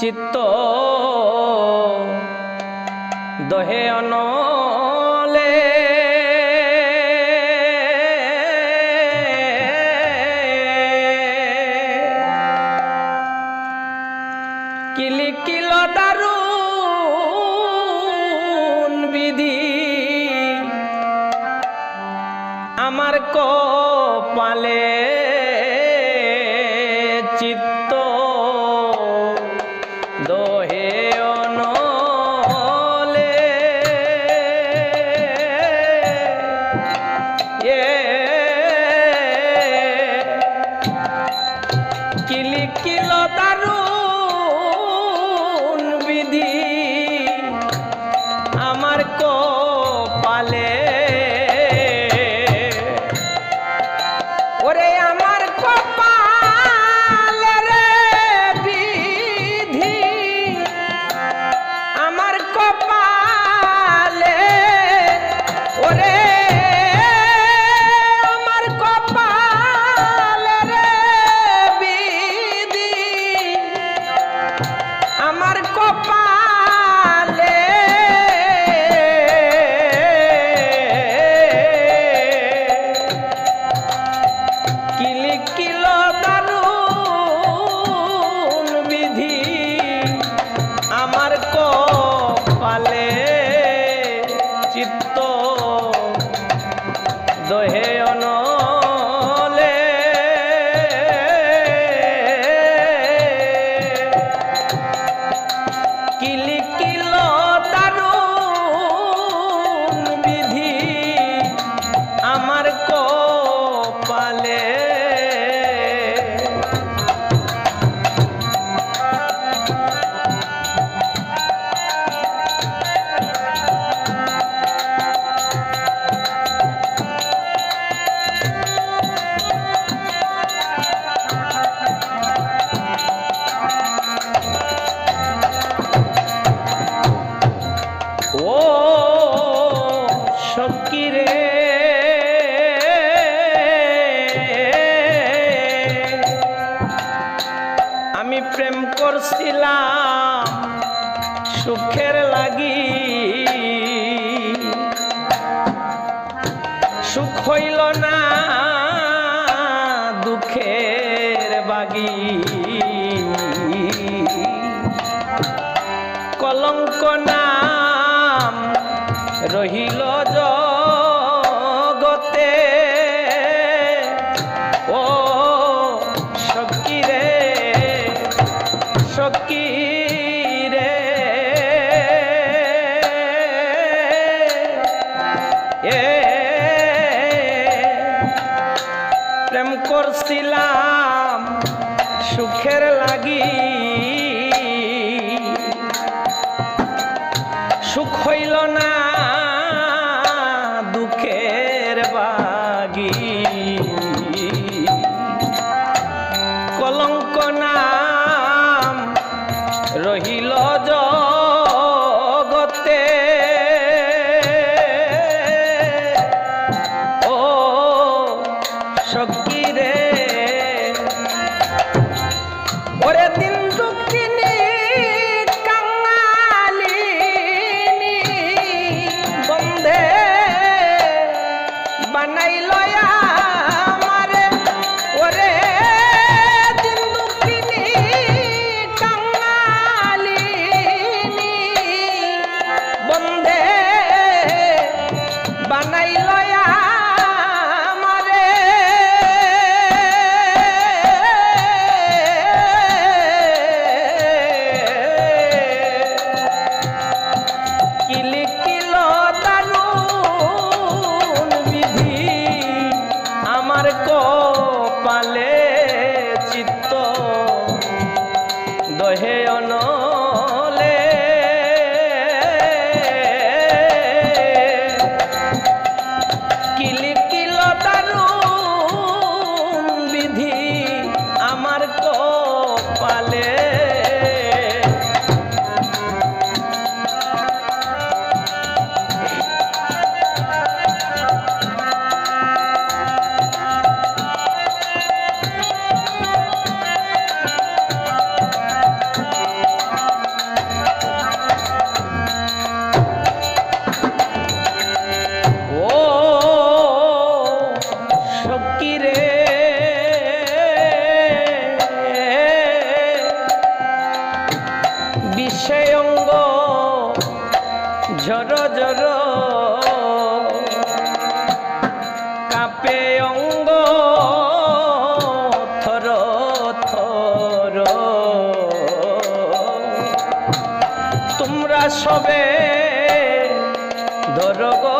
চিত্ত। দহে অনয় দোহে সুখ হইল না দুঃখের বাগি কলঙ্ক না সুখের লাগি বানাইল রে। বিষয়ঙ্গ ঝর ঝর কাপে অঙ্গ থর থর। তোমরা সবে ধরগো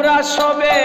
আমরা সবে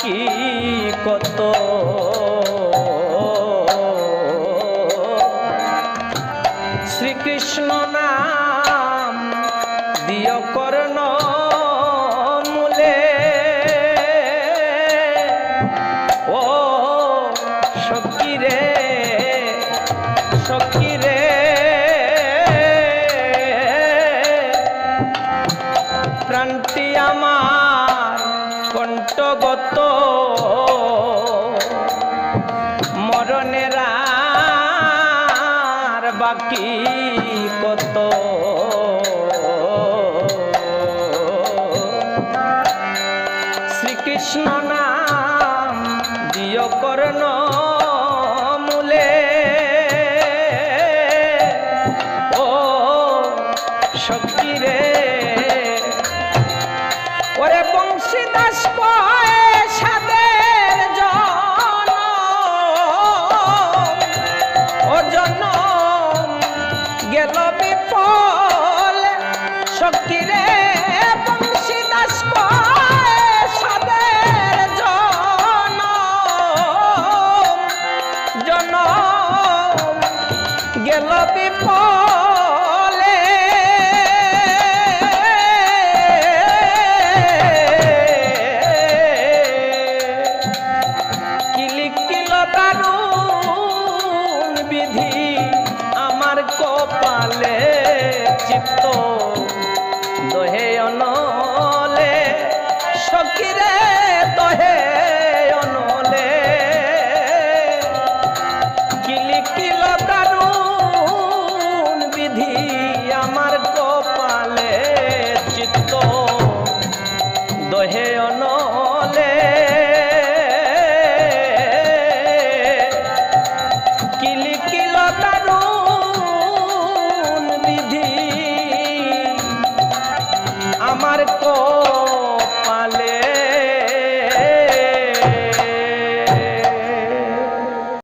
কি কত? শ্রীকৃষ্ণ নাম দিয় কর্ণ কি কত? শ্রীকৃষ্ণ নাম দিয় কর্ণ I love you people.